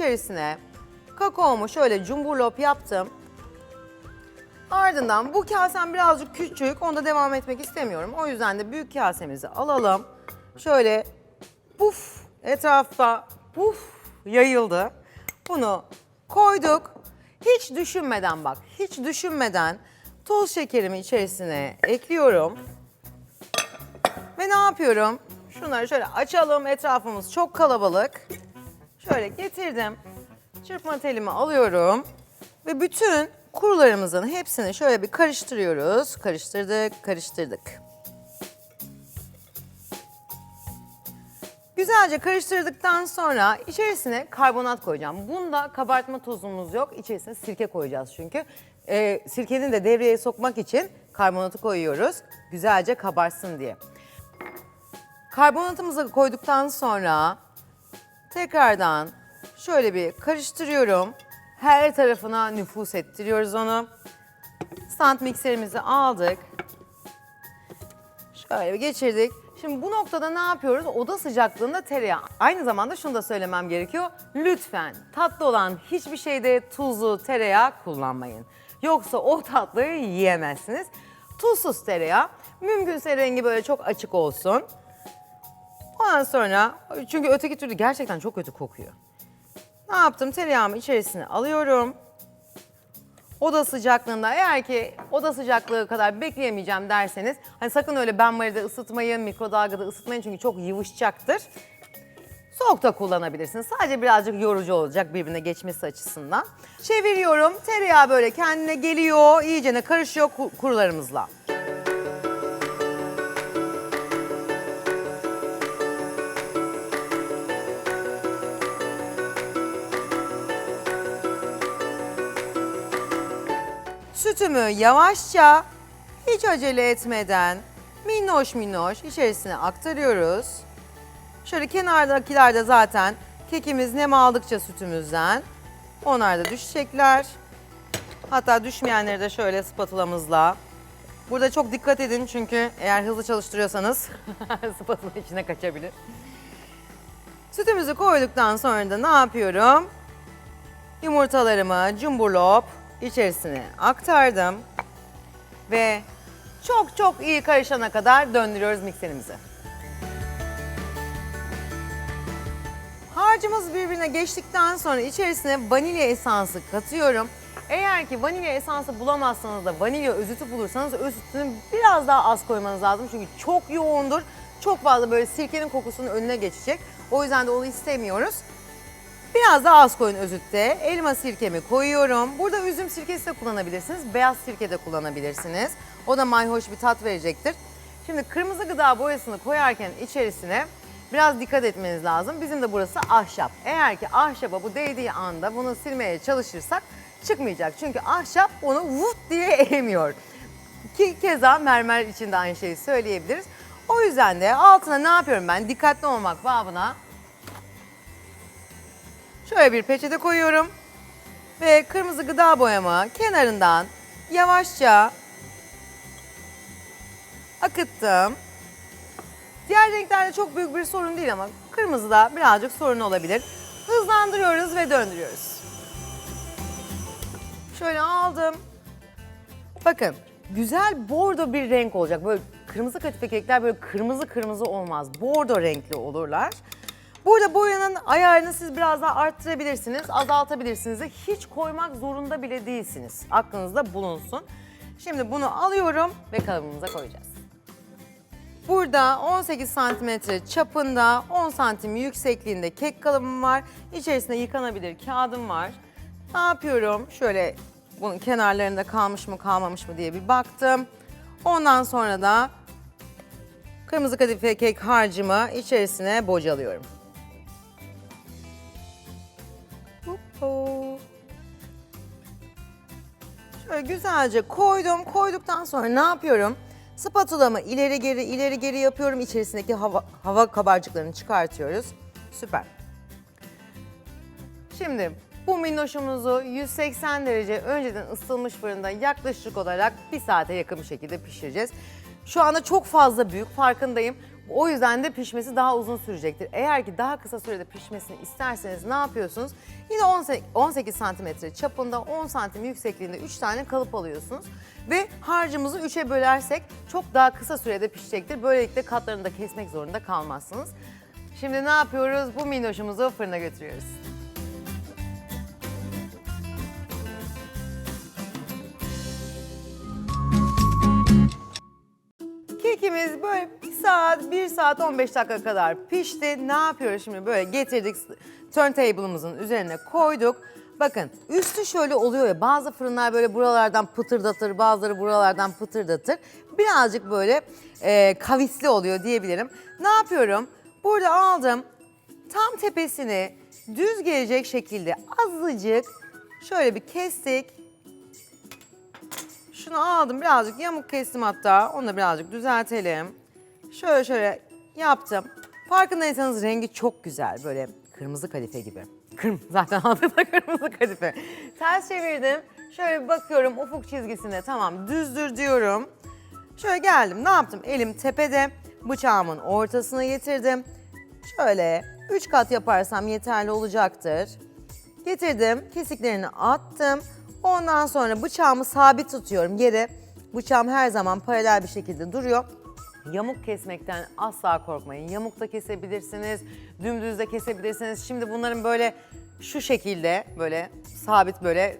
içerisine kakaomu şöyle cumburlop yaptım. Ardından bu kasem birazcık küçük, onda devam etmek istemiyorum. O yüzden de büyük kasemizi alalım. Şöyle puf etrafta puf yayıldı. Bunu koyduk. Hiç düşünmeden bak, hiç düşünmeden toz şekerimi içerisine ekliyorum. Ve ne yapıyorum? Şunları şöyle açalım. Etrafımız çok kalabalık. Şöyle getirdim. Çırpma telimi alıyorum. Ve bütün kurularımızın hepsini şöyle bir karıştırıyoruz. Karıştırdık, karıştırdık. Güzelce karıştırdıktan sonra içerisine karbonat koyacağım. Bunda kabartma tozumuz yok. İçerisine sirke koyacağız çünkü. Ee, sirkenin de devreye sokmak için karbonatı koyuyoruz. Güzelce kabarsın diye. Karbonatımızı koyduktan sonra tekrardan şöyle bir karıştırıyorum. Her tarafına nüfus ettiriyoruz onu. Stand mikserimizi aldık. Şöyle bir geçirdik. Şimdi bu noktada ne yapıyoruz? Oda sıcaklığında tereyağı. Aynı zamanda şunu da söylemem gerekiyor. Lütfen tatlı olan hiçbir şeyde tuzlu tereyağı kullanmayın. Yoksa o tatlıyı yiyemezsiniz. Tuzsuz tereyağı. Mümkünse rengi böyle çok açık olsun. Ondan sonra çünkü öteki türlü gerçekten çok kötü kokuyor. Ne yaptım? Tereyağımı içerisine alıyorum. Oda sıcaklığında eğer ki oda sıcaklığı kadar bekleyemeyeceğim derseniz hani sakın öyle benmaride ısıtmayın, mikrodalgada ısıtmayın çünkü çok yıvışacaktır. Soğukta kullanabilirsiniz. Sadece birazcık yorucu olacak birbirine geçmesi açısından. Çeviriyorum. Tereyağı böyle kendine geliyor. iyicene karışıyor ku- kurularımızla. Sütümü yavaşça, hiç acele etmeden minnoş minnoş içerisine aktarıyoruz. Şöyle kenardakiler de zaten kekimiz nem aldıkça sütümüzden onlar da düşecekler. Hatta düşmeyenleri de şöyle spatulamızla. Burada çok dikkat edin çünkü eğer hızlı çalıştırıyorsanız spatula içine kaçabilir. Sütümüzü koyduktan sonra da ne yapıyorum? Yumurtalarımı cumburlop içerisine aktardım. Ve çok çok iyi karışana kadar döndürüyoruz mikserimizi. Harcımız birbirine geçtikten sonra içerisine vanilya esansı katıyorum. Eğer ki vanilya esansı bulamazsanız da vanilya özütü bulursanız özütünü biraz daha az koymanız lazım. Çünkü çok yoğundur. Çok fazla böyle sirkenin kokusunun önüne geçecek. O yüzden de onu istemiyoruz. Biraz daha az koyun özütte. Elma sirkemi koyuyorum. Burada üzüm sirkesi de kullanabilirsiniz. Beyaz sirke de kullanabilirsiniz. O da mayhoş bir tat verecektir. Şimdi kırmızı gıda boyasını koyarken içerisine biraz dikkat etmeniz lazım. Bizim de burası ahşap. Eğer ki ahşaba bu değdiği anda bunu silmeye çalışırsak çıkmayacak. Çünkü ahşap onu vut diye emiyor. Ki keza mermer için de aynı şeyi söyleyebiliriz. O yüzden de altına ne yapıyorum ben? Dikkatli olmak babına Şöyle bir peçete koyuyorum. Ve kırmızı gıda boyamı kenarından yavaşça akıttım. Diğer renklerde çok büyük bir sorun değil ama kırmızıda birazcık sorun olabilir. Hızlandırıyoruz ve döndürüyoruz. Şöyle aldım. Bakın güzel bordo bir renk olacak. Böyle kırmızı kadife kekler böyle kırmızı kırmızı olmaz. Bordo renkli olurlar. Burada boyanın ayarını siz biraz daha arttırabilirsiniz, azaltabilirsiniz hiç koymak zorunda bile değilsiniz. Aklınızda bulunsun. Şimdi bunu alıyorum ve kalıbımıza koyacağız. Burada 18 santimetre çapında, 10 santim yüksekliğinde kek kalıbım var. İçerisinde yıkanabilir kağıdım var. Ne yapıyorum? Şöyle bunun kenarlarında kalmış mı kalmamış mı diye bir baktım. Ondan sonra da kırmızı kadife kek harcımı içerisine bocalıyorum. Hoppo. Şöyle güzelce koydum. Koyduktan sonra ne yapıyorum? Spatulamı ileri geri ileri geri yapıyorum. İçerisindeki hava, hava kabarcıklarını çıkartıyoruz. Süper. Şimdi bu minnoşumuzu 180 derece önceden ısıtılmış fırında yaklaşık olarak bir saate yakın bir şekilde pişireceğiz. Şu anda çok fazla büyük farkındayım. O yüzden de pişmesi daha uzun sürecektir. Eğer ki daha kısa sürede pişmesini isterseniz ne yapıyorsunuz? Yine 18 18 santimetre çapında 10 santim yüksekliğinde 3 tane kalıp alıyorsunuz. Ve harcımızı 3'e bölersek çok daha kısa sürede pişecektir. Böylelikle katlarını da kesmek zorunda kalmazsınız. Şimdi ne yapıyoruz? Bu minnoşumuzu fırına götürüyoruz. Saat, bir saat 15 dakika kadar pişti. Ne yapıyoruz şimdi? Böyle getirdik turntable'ımızın üzerine koyduk. Bakın üstü şöyle oluyor ya bazı fırınlar böyle buralardan pıtırdatır, bazıları buralardan pıtırdatır. Birazcık böyle e, kavisli oluyor diyebilirim. Ne yapıyorum? Burada aldım tam tepesini düz gelecek şekilde azıcık şöyle bir kestik. Şunu aldım birazcık yamuk kestim hatta. Onu da birazcık düzeltelim. Şöyle şöyle yaptım. Farkındaysanız rengi çok güzel böyle kırmızı kadife gibi. Kırm zaten adı da kırmızı kadife. Ters çevirdim. Şöyle bir bakıyorum ufuk çizgisine tamam düzdür diyorum. Şöyle geldim ne yaptım? Elim tepede bıçağımın ortasına getirdim. Şöyle üç kat yaparsam yeterli olacaktır. Getirdim, kesiklerini attım. Ondan sonra bıçağımı sabit tutuyorum yere. Bıçağım her zaman paralel bir şekilde duruyor. Yamuk kesmekten asla korkmayın. Yamuk da kesebilirsiniz, dümdüz de kesebilirsiniz. Şimdi bunların böyle şu şekilde böyle sabit böyle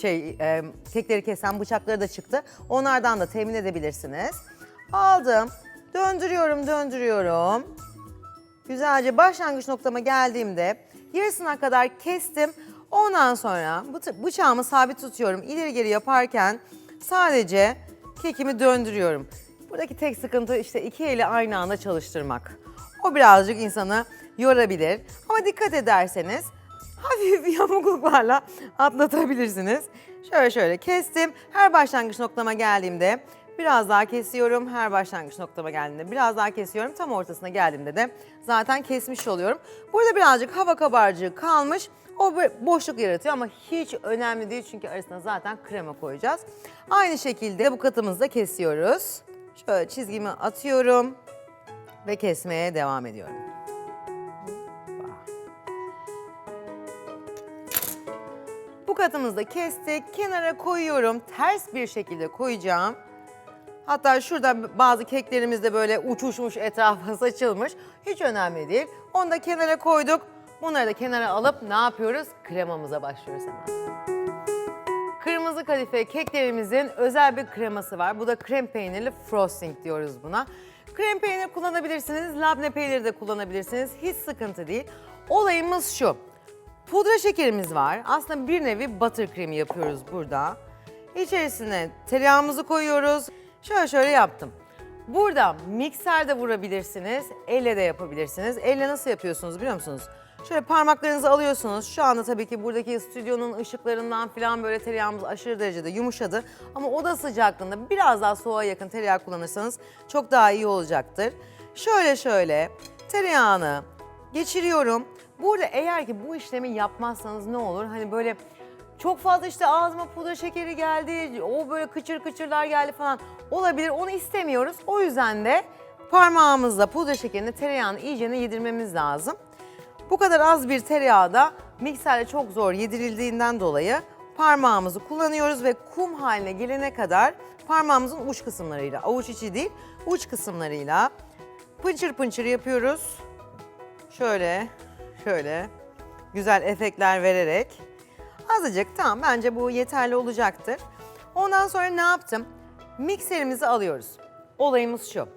şey e, kekleri kesen bıçakları da çıktı. Onlardan da temin edebilirsiniz. Aldım, döndürüyorum, döndürüyorum. Güzelce başlangıç noktama geldiğimde yarısına kadar kestim. Ondan sonra bıçağımı sabit tutuyorum. İleri geri yaparken sadece kekimi döndürüyorum. Buradaki tek sıkıntı işte iki eli aynı anda çalıştırmak. O birazcık insanı yorabilir. Ama dikkat ederseniz hafif yamukluklarla atlatabilirsiniz. Şöyle şöyle kestim. Her başlangıç noktama geldiğimde Biraz daha kesiyorum. Her başlangıç noktama geldiğinde biraz daha kesiyorum. Tam ortasına geldiğimde de zaten kesmiş oluyorum. Burada birazcık hava kabarcığı kalmış. O boşluk yaratıyor ama hiç önemli değil çünkü arasına zaten krema koyacağız. Aynı şekilde bu katımızı da kesiyoruz. Şöyle çizgimi atıyorum ve kesmeye devam ediyorum. Bu katımızı da kestik. Kenara koyuyorum. Ters bir şekilde koyacağım. Hatta şurada bazı keklerimiz de böyle uçuşmuş etrafı saçılmış. Hiç önemli değil. Onu da kenara koyduk. Bunları da kenara alıp ne yapıyoruz? Kremamıza başlıyoruz hemen. Kırmızı kadife keklerimizin özel bir kreması var. Bu da krem peynirli frosting diyoruz buna. Krem peynir kullanabilirsiniz, labne peyniri de kullanabilirsiniz. Hiç sıkıntı değil. Olayımız şu. Pudra şekerimiz var. Aslında bir nevi buttercream yapıyoruz burada. İçerisine tereyağımızı koyuyoruz. Şöyle şöyle yaptım. Burada mikserde vurabilirsiniz, elle de yapabilirsiniz. Elle nasıl yapıyorsunuz biliyor musunuz? Şöyle parmaklarınızı alıyorsunuz. Şu anda tabii ki buradaki stüdyonun ışıklarından falan böyle tereyağımız aşırı derecede yumuşadı. Ama oda sıcaklığında biraz daha soğuğa yakın tereyağı kullanırsanız çok daha iyi olacaktır. Şöyle şöyle tereyağını geçiriyorum. Burada eğer ki bu işlemi yapmazsanız ne olur? Hani böyle çok fazla işte ağzıma pudra şekeri geldi, o böyle kıçır kıçırlar geldi falan olabilir. Onu istemiyoruz. O yüzden de parmağımızla pudra şekerini tereyağını iyicene yedirmemiz lazım. Bu kadar az bir tereyağı da mikserle çok zor yedirildiğinden dolayı parmağımızı kullanıyoruz ve kum haline gelene kadar parmağımızın uç kısımlarıyla, avuç içi değil, uç kısımlarıyla pınçır pınçır yapıyoruz. Şöyle, şöyle güzel efektler vererek. Azıcık tamam bence bu yeterli olacaktır. Ondan sonra ne yaptım? Mikserimizi alıyoruz. Olayımız şu.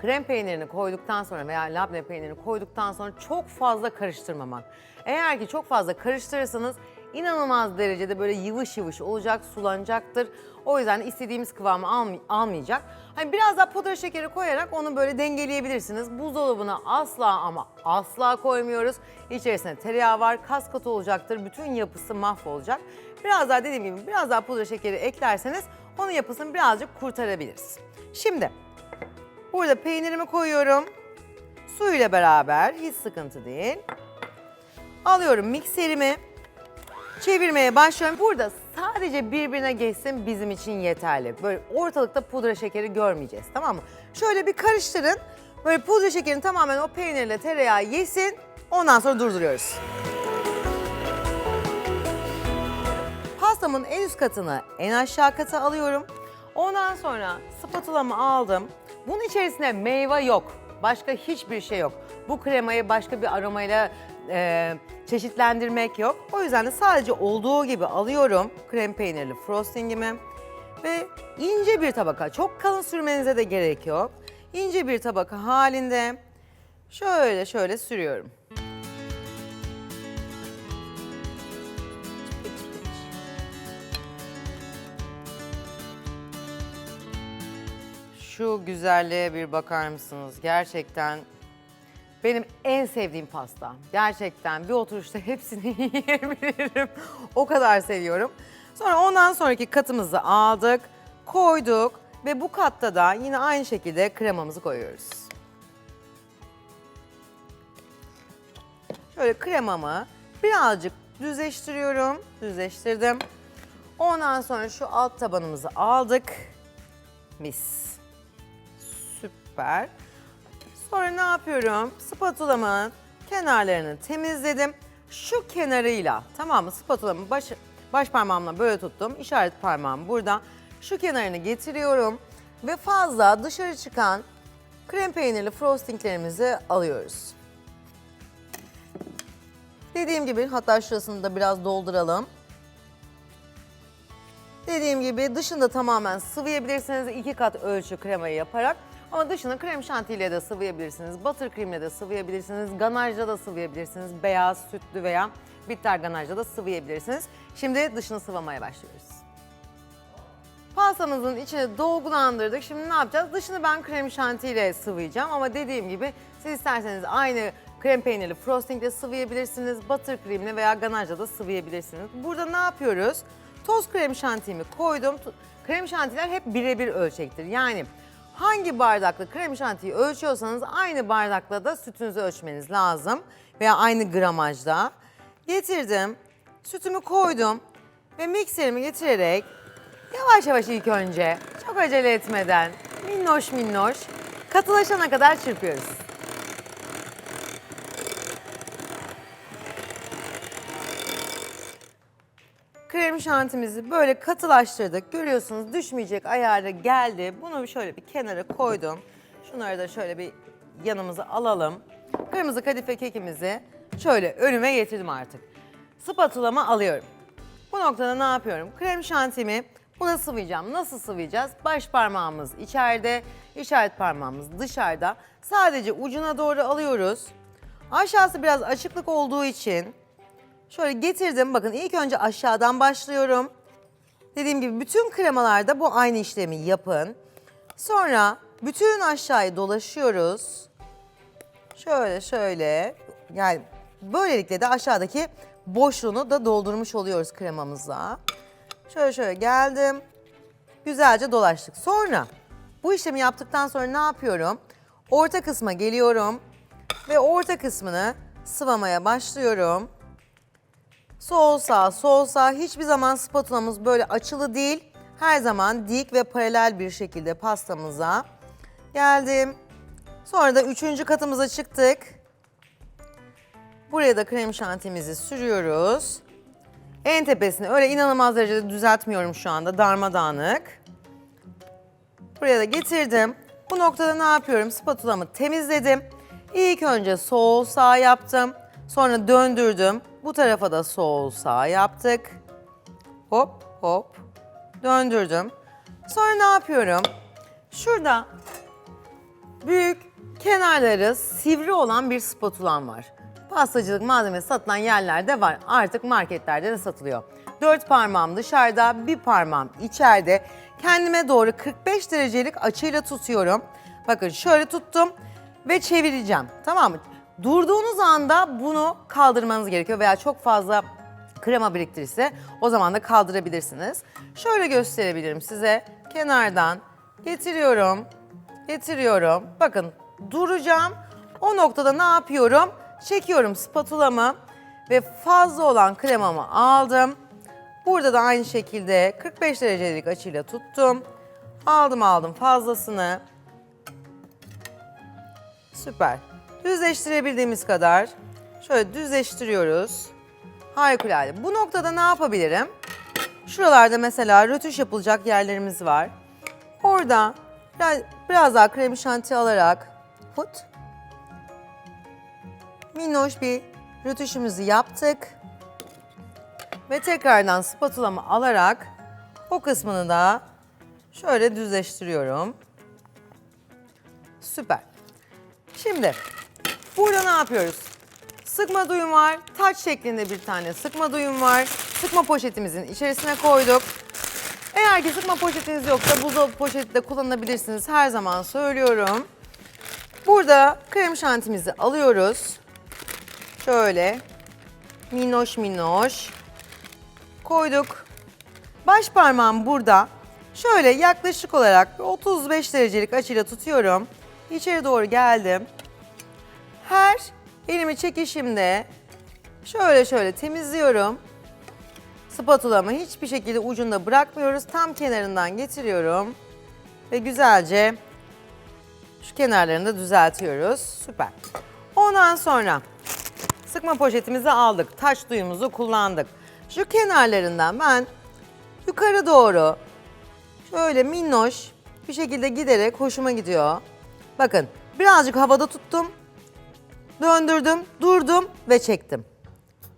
Krem peynirini koyduktan sonra veya labne peynirini koyduktan sonra çok fazla karıştırmamak. Eğer ki çok fazla karıştırırsanız inanılmaz derecede böyle yıvış yıvış olacak, sulanacaktır. O yüzden istediğimiz kıvamı almay- almayacak. Hani biraz daha pudra şekeri koyarak onu böyle dengeleyebilirsiniz. Buzdolabına asla ama asla koymuyoruz. İçerisinde tereyağı var, kas katı olacaktır. Bütün yapısı mahvolacak. Biraz daha dediğim gibi biraz daha pudra şekeri eklerseniz onun yapısını birazcık kurtarabiliriz. Şimdi Burada peynirimi koyuyorum. Suyla beraber hiç sıkıntı değil. Alıyorum mikserimi. Çevirmeye başlıyorum. Burada sadece birbirine geçsin bizim için yeterli. Böyle ortalıkta pudra şekeri görmeyeceğiz tamam mı? Şöyle bir karıştırın. Böyle pudra şekerin tamamen o peynirle tereyağı yesin. Ondan sonra durduruyoruz. Pastamın en üst katını en aşağı kata alıyorum. Ondan sonra spatulamı aldım. Bunun içerisinde meyve yok. Başka hiçbir şey yok. Bu kremayı başka bir aromayla e, çeşitlendirmek yok. O yüzden de sadece olduğu gibi alıyorum krem peynirli frostingimi. Ve ince bir tabaka, çok kalın sürmenize de gerek yok. İnce bir tabaka halinde şöyle şöyle sürüyorum. Şu güzelliğe bir bakar mısınız? Gerçekten benim en sevdiğim pasta. Gerçekten bir oturuşta hepsini yiyebilirim. O kadar seviyorum. Sonra ondan sonraki katımızı aldık, koyduk ve bu katta da yine aynı şekilde kremamızı koyuyoruz. Şöyle kremamı birazcık düzleştiriyorum. Düzleştirdim. Ondan sonra şu alt tabanımızı aldık. Mis. Süper. Sonra ne yapıyorum? Spatulamın kenarlarını temizledim. Şu kenarıyla tamam mı? Spatulamın baş, baş parmağımla böyle tuttum. İşaret parmağım burada. Şu kenarını getiriyorum. Ve fazla dışarı çıkan krem peynirli frostinglerimizi alıyoruz. Dediğim gibi hatta şurasını da biraz dolduralım. Dediğim gibi dışında tamamen sıvayabilirsiniz. iki kat ölçü kremayı yaparak. Ama dışını krem şantiyle de sıvayabilirsiniz. Buttercream'le de sıvayabilirsiniz. Ganajla da sıvayabilirsiniz. Beyaz, sütlü veya bitter ganajla da sıvayabilirsiniz. Şimdi dışını sıvamaya başlıyoruz. Pastamızın içini dolgulandırdık. Şimdi ne yapacağız? Dışını ben krem şantiyle sıvayacağım ama dediğim gibi siz isterseniz aynı krem peynirli frostingle sıvayabilirsiniz. Buttercream'le veya ganajla da sıvayabilirsiniz. Burada ne yapıyoruz? Toz krem şantimi koydum. Krem şantiler hep birebir ölçektir. Yani hangi bardakla krem şantiyi ölçüyorsanız aynı bardakla da sütünüzü ölçmeniz lazım. Veya aynı gramajda. Getirdim, sütümü koydum ve mikserimi getirerek yavaş yavaş ilk önce çok acele etmeden minnoş minnoş katılaşana kadar çırpıyoruz. Krem şantimizi böyle katılaştırdık. Görüyorsunuz düşmeyecek ayarı geldi. Bunu şöyle bir kenara koydum. Şunları da şöyle bir yanımıza alalım. Kırmızı kadife kekimizi şöyle önüme getirdim artık. Spatulamı alıyorum. Bu noktada ne yapıyorum? Krem şantimi buna sıvayacağım. Nasıl sıvayacağız? Baş parmağımız içeride, işaret parmağımız dışarıda. Sadece ucuna doğru alıyoruz. Aşağısı biraz açıklık olduğu için Şöyle getirdim. Bakın ilk önce aşağıdan başlıyorum. Dediğim gibi bütün kremalarda bu aynı işlemi yapın. Sonra bütün aşağıyı dolaşıyoruz. Şöyle şöyle. Yani böylelikle de aşağıdaki boşluğunu da doldurmuş oluyoruz kremamıza. Şöyle şöyle geldim. Güzelce dolaştık. Sonra bu işlemi yaptıktan sonra ne yapıyorum? Orta kısma geliyorum ve orta kısmını sıvamaya başlıyorum. Sol sağ, sol sağ. Hiçbir zaman spatulamız böyle açılı değil. Her zaman dik ve paralel bir şekilde pastamıza geldim. Sonra da üçüncü katımıza çıktık. Buraya da krem şantimizi sürüyoruz. En tepesini öyle inanılmaz derecede düzeltmiyorum şu anda darmadağınık. Buraya da getirdim. Bu noktada ne yapıyorum? Spatulamı temizledim. İlk önce sol sağ yaptım. Sonra döndürdüm. Bu tarafa da sol sağ yaptık. Hop hop. Döndürdüm. Sonra ne yapıyorum? Şurada büyük kenarları sivri olan bir spatulam var. Pastacılık malzemesi satılan yerlerde var. Artık marketlerde de satılıyor. Dört parmağım dışarıda, bir parmağım içeride. Kendime doğru 45 derecelik açıyla tutuyorum. Bakın şöyle tuttum ve çevireceğim. Tamam mı? Durduğunuz anda bunu kaldırmanız gerekiyor veya çok fazla krema biriktirirse o zaman da kaldırabilirsiniz. Şöyle gösterebilirim size. Kenardan getiriyorum, getiriyorum. Bakın duracağım. O noktada ne yapıyorum? Çekiyorum spatulamı ve fazla olan kremamı aldım. Burada da aynı şekilde 45 derecelik açıyla tuttum. Aldım aldım fazlasını. Süper. Düzleştirebildiğimiz kadar şöyle düzleştiriyoruz. Harikulade. Bu noktada ne yapabilirim? Şuralarda mesela rötuş yapılacak yerlerimiz var. Orada biraz, biraz daha krem şanti alarak put minnoş bir rötuşumuzu yaptık. Ve tekrardan spatulamı alarak o kısmını da şöyle düzleştiriyorum. Süper. Şimdi burada ne yapıyoruz? Sıkma duyum var. Taç şeklinde bir tane sıkma duyum var. Sıkma poşetimizin içerisine koyduk. Eğer ki sıkma poşetiniz yoksa buzdolabı poşeti de kullanabilirsiniz. Her zaman söylüyorum. Burada krem şantimizi alıyoruz. Şöyle minnoş minnoş koyduk. Baş parmağım burada. Şöyle yaklaşık olarak bir 35 derecelik açıyla tutuyorum. İçeri doğru geldim. Her elimi çekişimde şöyle şöyle temizliyorum. Spatulamı hiçbir şekilde ucunda bırakmıyoruz. Tam kenarından getiriyorum. Ve güzelce şu kenarlarını da düzeltiyoruz. Süper. Ondan sonra sıkma poşetimizi aldık. Taş duyumuzu kullandık. Şu kenarlarından ben yukarı doğru şöyle minnoş bir şekilde giderek hoşuma gidiyor. Bakın birazcık havada tuttum. Döndürdüm, durdum ve çektim.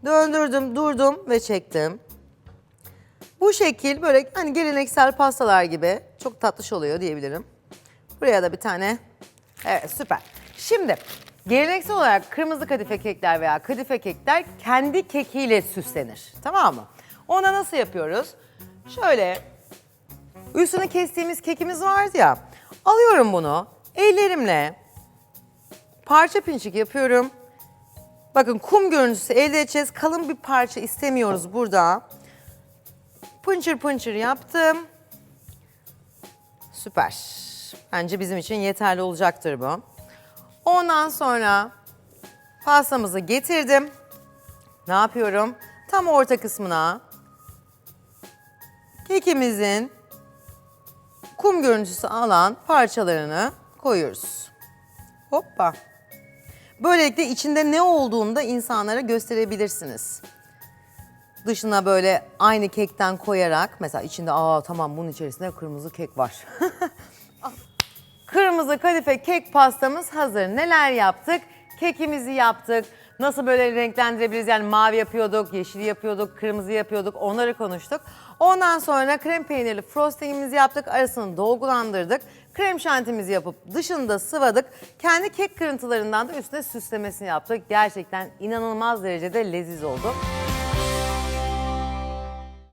Döndürdüm, durdum ve çektim. Bu şekil böyle hani geleneksel pastalar gibi çok tatlış oluyor diyebilirim. Buraya da bir tane. Evet süper. Şimdi geleneksel olarak kırmızı kadife kekler veya kadife kekler kendi kekiyle süslenir. Tamam mı? Ona nasıl yapıyoruz? Şöyle üstünü kestiğimiz kekimiz vardı ya. Alıyorum bunu ellerimle parça pinçik yapıyorum. Bakın kum görüntüsü elde edeceğiz. Kalın bir parça istemiyoruz burada. Pınçır pınçır yaptım. Süper. Bence bizim için yeterli olacaktır bu. Ondan sonra pastamızı getirdim. Ne yapıyorum? Tam orta kısmına kekimizin kum görüntüsü alan parçalarını koyuyoruz. Hoppa. Böylelikle içinde ne olduğunu da insanlara gösterebilirsiniz. Dışına böyle aynı kekten koyarak mesela içinde aa tamam bunun içerisinde kırmızı kek var. Kırmızı kadife kek pastamız hazır. Neler yaptık? Kekimizi yaptık. Nasıl böyle renklendirebiliriz? Yani mavi yapıyorduk, yeşil yapıyorduk, kırmızı yapıyorduk. Onları konuştuk. Ondan sonra krem peynirli frostingimizi yaptık. Arasını dolgulandırdık. Krem şantimizi yapıp dışını da sıvadık. Kendi kek kırıntılarından da üstüne süslemesini yaptık. Gerçekten inanılmaz derecede leziz oldu.